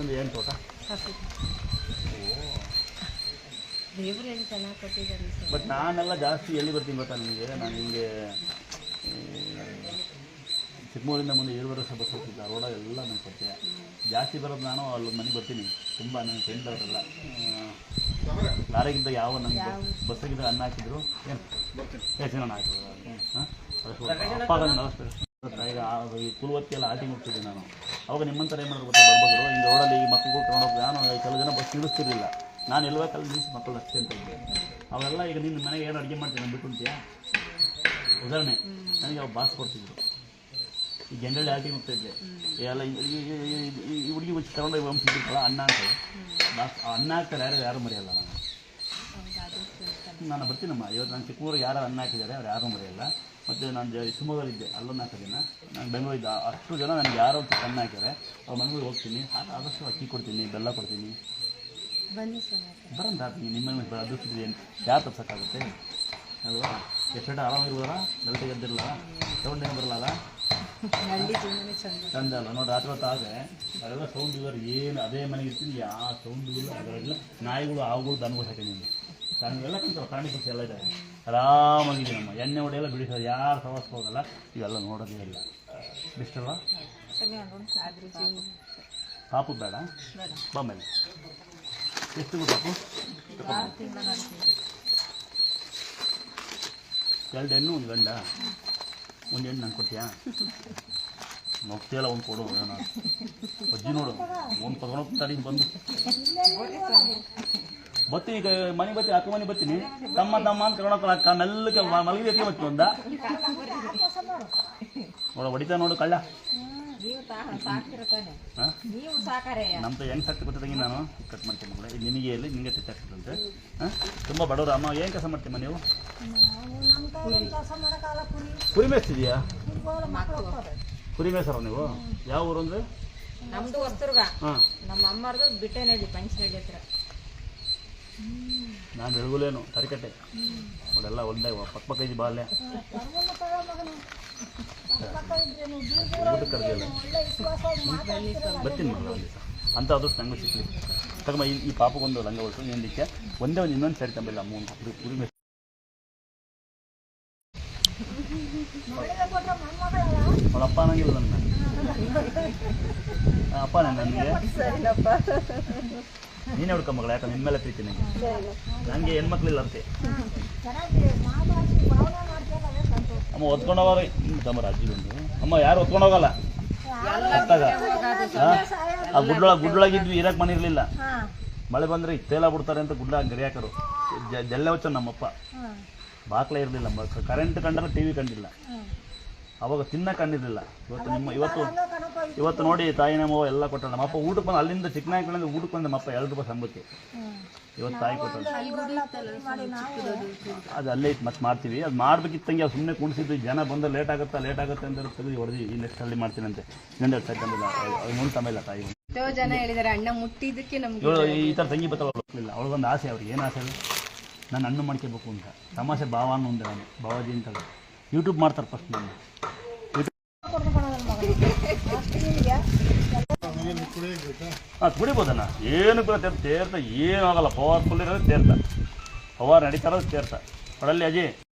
ಒಂದು ಏನು ತೋಟ ದೇವ್ರು ಚೆನ್ನಾಗಿ ಸರ್ ಬಟ್ ನಾನೆಲ್ಲ ಜಾಸ್ತಿ ಎಲ್ಲಿ ಬರ್ತೀನಿ ಗೊತ್ತಾ ನಿಮಗೆ? ನಾನು ಹಿಂಗೆ ಚಿಕ್ಕಮೂರಿಂದ ಮುಂದೆ ಏಳು ವರ್ಷ ಬಸ್ ಹೋಗ್ತಿದ್ದೆ. ಆ ರೋಡ ಎಲ್ಲ ನನಗೆ ಪರಿಚಯ ಜಾಸ್ತಿ ಬರೋದು ನಾನು ಅಲ್ಲಿ ಮನೆಗೆ ಬರ್ತೀನಿ. ತುಂಬ ನನ್ನ ಫ್ರೆಂಡ್ ಅವರೆಲ್ಲ ಲಾರಿಗಿದ್ದಾಗ ಯಾವ ನನಗೆ ಬಸ್ಸಾಗಿದ್ದಾಗ ಅನ್ನ ಹಾಕಿದ್ರು? ಏನು? ಎಷ್ಟು ಜನ ಹಾಕಿದ್ರು ಹಾಂ? ಅಪ್ಪ ಅದನ್ನು ನಮಸ್ಕಾರ ಈಗ ಕುಲವತ್ತಿ ಎಲ್ಲ ಆಟಿಂಗ್ ಹೋಗ್ತಿದ್ದೆ ನಾನು. ಅವಾಗ ನಿಮ್ಮಂತರ ಏನು ಮಾಡೋದು ಗೊತ್ತಾ ಬರ್ಬೋದು ಹಿಂಗೆ ರೋಡಲ್ಲಿ ಈ ಮಕ್ಕಳು ಹೋಗಿ, ನಾನು ಕೆಲವು ಜನ ಬಸ್ ಇಳಿಸ್ತಿರ್ಲಿಲ್ಲ ನಾನು ಎಲ್ಬೇಕಲ್ಲಿ ನಿಲ್ಲಿಸಿ ಮಕ್ಕಳು ಅಷ್ಟೇ ಅಂತ ಇದ್ದೆ. ಅವೆಲ್ಲ ಈಗ ನಿನ್ನ ಮನೆಗೆ ಏನು ಅಡುಗೆ ಮಾಡ್ತೀನಿ ಬಿಟ್ಟುಂತೀಯಾ ಉದಾಹರಣೆ, ನನಗೆ ಅವ್ರು ಬಾಸ್ ಕೊಡ್ತಿದ್ರು. ಈ ಜನರಲ್ಲಿ ಆಟಿ ಹೋಗ್ತಾ ಇದ್ದೆ. ಎಲ್ಲ ಈ- ಹುಡುಗಿ ಹುಚ್ಚಿ ತಗೊಂಡು ಹೋಗಿ ಅನ್ನ ಅಂತ ಬಾಸ್ ಅನ್ನ ಹಾಕ್ತಾರೆ ಯಾರು ಯಾರು ಮರೆಯಲ್ಲ ನಾನು ನಾನು ಬರ್ತೀನಮ್ಮ ಇವತ್ತು ನಾನು ಚಿಕ್ಕೂರು ಯಾರು ಅನ್ನ ಹಾಕಿದ್ದಾರೆ ಅವ್ರು ಯಾರೂ ಮರೆಯಲ್ಲ ಮತ್ತು ನಾನು ಶಿವಮೊಗ್ಗದಲ್ಲಿದ್ದೆ ಅಲ್ಲೊಂದು ಹಾಕಿದ್ದೀನ. ನಾನು ಬೆಂಗಳೂರಿದ್ದ ಅಷ್ಟು ಜನ ನನಗೆ ಯಾರೋ ಒಂದು ಅನ್ನ ಹಾಕಿದ್ದಾರೆ. ಅವ್ರು ಮನೆಗೆ ಹೋಗ್ತೀನಿ. ಆದಷ್ಟು ಅಕ್ಕಿ ಕೊಡ್ತೀನಿ ಬೆಲ್ಲ ಕೊಡ್ತೀನಿ. ಬನ್ನಿ ಸರ್ ಬರಂತ ಆತೀನಿ ನಿಮ್ಮ ಮನೆ ಅದೃಷ್ಟ ಏನು ಯಾರು ತಪ್ಸೋಕ್ಕಾಗುತ್ತೆ? ಅಲ್ವಾ? ಎಷ್ಟು ಆರಾಮಾಗಿರ್ಬೋದಲ್ಲ ಎದ್ದಿರಲ್ಲ ಸೌಂಡ್ ಸೌಂಡೇನು ಬರಲ್ಲ ಚಂದ. ಅಲ್ಲ ನೋಡಿ ರಾತ್ರಿ ಹೊತ್ತು ಆದರೆ ಅದೆಲ್ಲ ಸೌಂಡ್ ಇವರು ಏನು ಅದೇ ಮನೆಗೆ ಇರ್ತೀನಿ. ಯಾವ ಸೌಂಡ್ ಇಲ್ಲ ಅದರಲ್ಲ ನಾಯಿಗಳು ಹಾವುಗಳು ದನಗಳು ಸಾಕಿದ್ದೀನಿ ಎಲ್ಲ ಕಂತ ಪ್ರಾಣಿ ಪಕ್ಷಿ ಎಲ್ಲ ಇದೆ. ಆರಾಮಾಗಿದೆ ನಮ್ಮ ಎಣ್ಣೆ ಹೊಡೆಯಲ್ಲ ಬಿಡಿಸೋದು ಯಾರು ಪ್ರವಾಸ ಹೋಗಲ್ಲ ಇವೆಲ್ಲ ನೋಡೋದೇ ಇಲ್ಲ. ಬಿಸ್ಟಲ್ವ ಪಾಪು ಬೇಡ. ಬಾಮೇಲೆ ಎಷ್ಟು ಪಾಪು? ಎರಡು ಹೆಣ್ಣು, ಒಂದು ಗಂಡ. ಒಂದು ಹೆಣ್ಣು ನಾನು ಕೊಡ್ತೀಯಾ? ನೋಡ್ತೀಯಲ್ಲ ಒಂದು ಕೊಡು ಅಜ್ಜಿ ನೋಡು. ಒಂದು ತಗೊಂಡೋಗಿ ತಡಿ, ಬಂದು. ಬತ್ತೀನಿ ಈಗ ಮನೆ ಬತ್ತೀನಿ ಅಕ್ಕ ಮನೆ ಬತ್ತೀನಿ ತಮ್ಮ ತಮ್ಮ ಅಂತ ಕರ್ಕೊಂಡೋಗ್ತಾರ ಅಕ್ಕ ಮೆಲ್ಲಕ್ಕೆ ಮಲಗಿದೆ ಎತ್ತಿ ಬತ್ತಿ ಒಂದ? ನೋಡ ಹೊಡಿತಾ ನೋಡು ಕಳ್ಳ. ನೀವು ಹೆಂಗ್ ಸಾಕ್ತಿ ಗೊತ್ತಿದ್ದಂಗೆ ನಾನು ಕಟ್ ಮಾಡ್ತೀನಿ ನಿಮಗೆ ಇಲ್ಲಿ ನಿನಗೆ ಎಲ್ಲಿ? ನಿನಗೆ ತೆಚ್ಚಾಗ್ತದಂತೆ ಹಾಂ? ತುಂಬ ಬಡವರು ಅಮ್ಮ ಏನು ಕೆಲಸ ಮಾಡ್ತೀಮ್ಮ ನೀವು? ಕುರಿ ಮೇಸ್ತಿದ್ಯಾ ಕುರಿ ಮೇಸರ ನೀವು? ಯಾವ ಊರು ಅಂದ್ರೆ? ನಮ್ದು ಹೊಸ್ತುರ್ಗ ನಮ್ಮ ಅಮ್ಮರ್ದು ಬಿಟ್ಟೆನಹಳ್ಳಿ ಪಂಚನಹಳ್ಳಿ ಹತ್ರ. ನಾನು ಬೆಳಗುಲೇನು ತರಿಕಟ್ಟೆ. ಅವಳೆಲ್ಲ ಒಂದೇ ಪಕ್ಕ ಪಕ್ಕ ಇದ್ದು ಬಾಲ್ಯ. ಬರ್ತೀನಿ ಅಂತ ಅದು ನಂಗೆ ಸಿಕ್ಕಲಿ ತಗಮ್ಮ ಈ ಪಾಪಗೊಂದು ಲಂಗ ಹೊಟ್ಟು ನಿಂದಿಕ್ಕೆ ಒಂದೇ ಒಂದು ಇನ್ನೊಂದು ಸರಿ ತಂಬಿಲ್ಲ ಮೂರು ಉರಿ ಅವಳಪ್ಪ ಅನ್ನಂಗಿಲ್ಲ ನನ್ನ ಅಪ್ಪ ನನಗೆ. ನೀನೇ ಹುಡ್ಕ ಮಗಳ ಯಾಕಂದ್ರೆ ನಿನ್ನ ಮೇಲೆ ಪ್ರೀತಿ ನನಗೆ ನನಗೆ ಹೆಣ್ಮಕ್ಳಿಲ್ಲ ಅಂತೆ. ಅಮ್ಮ ಒತ್ಕೊಂಡೋಗಾರ ತಮ್ಮ ರಾಜ್ಯ ಬಂದು. ಅಮ್ಮ ಯಾರು ಹೊತ್ಕೊಂಡೋಗಲ್ಲ ಅತ್ತಾಗ ಹಾ? ಆ ಗುಡ್ಡೊಳಗೆ ಗುಡ್ಡೊಳಗಿದ್ವಿ ಇರಕ್ಕೆ ಮನೆ ಇರಲಿಲ್ಲ ಮಳೆ ಬಂದರೆ ತೇಲ ಬಿಡ್ತಾರೆ ಅಂತ ಗುಡ್ಡ ಗರಿ ಹಾಕರು ಜ- ಜಲ್ಲೆ ವಚ್ಚ ನಮ್ಮಪ್ಪ. ಬಾಕ್ಲೆ ಇರಲಿಲ್ಲ ಕರೆಂಟ್ ಕಂಡ್ರೆ ಟಿ ವಿ ಕಂಡಿಲ್ಲ ಅವಾಗ ತಿನ್ನಕ್ಕೆ ಕಂಡಿರಲಿಲ್ಲ ಇವತ್ತು ನಿಮ್ಮ ಇವತ್ತು ಇವತ್ತು ನೋಡಿ ತಾಯಿ ನಮ್ಮವ್ವ ಎಲ್ಲ ಕೊಟ್ಟ ನಮ್ಮಪ್ಪ ಊಟಕ್ಕೆ ಬಂದು ಅಲ್ಲಿಂದ ಚಿಕ್ಕನಾಯಕಳಿಂದ ಊಟಕ್ಕೆ ಬಂದ ನಮ್ಮಪ್ಪ ಎರಡು ರೂಪಾಯಿ ಸಂಬತ್ತಿ ಇವತ್ತು ತಾಯಿ ಕೊಟ್ಟರು ಅದು ಅಲ್ಲೇ ಇತ್ತು ಮತ್ತೆ ಮಾಡ್ತೀವಿ. ಅದು ಮಾಡ್ಬೇಕಿತ್ತಂಗೆ ಸುಮ್ಮನೆ ಕುಣಿಸಿದ್ವಿ ಜನ ಬಂದು ಲೇಟ್ ಆಗುತ್ತಾ ಲೇಟ್ ಆಗುತ್ತೆ ಅಂತ ತೆಗೆದು ಹೊಡೆದು ಈ ನೆಕ್ಸ್ಟ್ ಅಲ್ಲಿ ಮಾಡ್ತೀನಂತೆ ಇನ್ನೊಂದು ಎರಡು ಸೆಕೆಂಡ್ ಅದು ಮುಂದೆ ಇಲ್ಲ ತಾಯಿ. ಎಷ್ಟೋ ಜನ ಹೇಳಿದಾರೆ ಅಣ್ಣ ಮುಟ್ಟಿದ್ದಕ್ಕೆ ನಮ್ಗೆ ಈ ಥರ ತಂಗಿ ಬತ್ತಲ್ಲ ಹೋಗ್ಲಿಲ್ಲ ಅವಳಿಗೊಂದು ಆಸೆ ಅವ್ರಿಗೆ ಏನು ಆಸೆ ಅದು? ನಾನು ಹಣ್ಣು ಮಾಡ್ಕೋಬೇಕು ಅಂತ. ತಮಾಷೆ ಭಾವ ಅನ್ನೋ ಒಂದೆ ನಾನು ಭಾವಾಜಿ ಅಂತ ಯೂಟ್ಯೂಬ್ ಮಾಡ್ತಾರೆ ಫಸ್ಟ್ ನಾನು ಹಾಂ ಕುಡಿಬೋದಣ್ಣ ಏನು ಕೂಡ ತೇರ್ತ ಏನೂ ಆಗಲ್ಲ. ಪವರ್ಫುಲ್ ಇರೋದು ತೇರ್ತ. ಪವರ್ ನಡೀತಾ ಇರೋದು ತೇರ್ತ. ಕೊಡಲ್ಲಿ ಅಜಿ?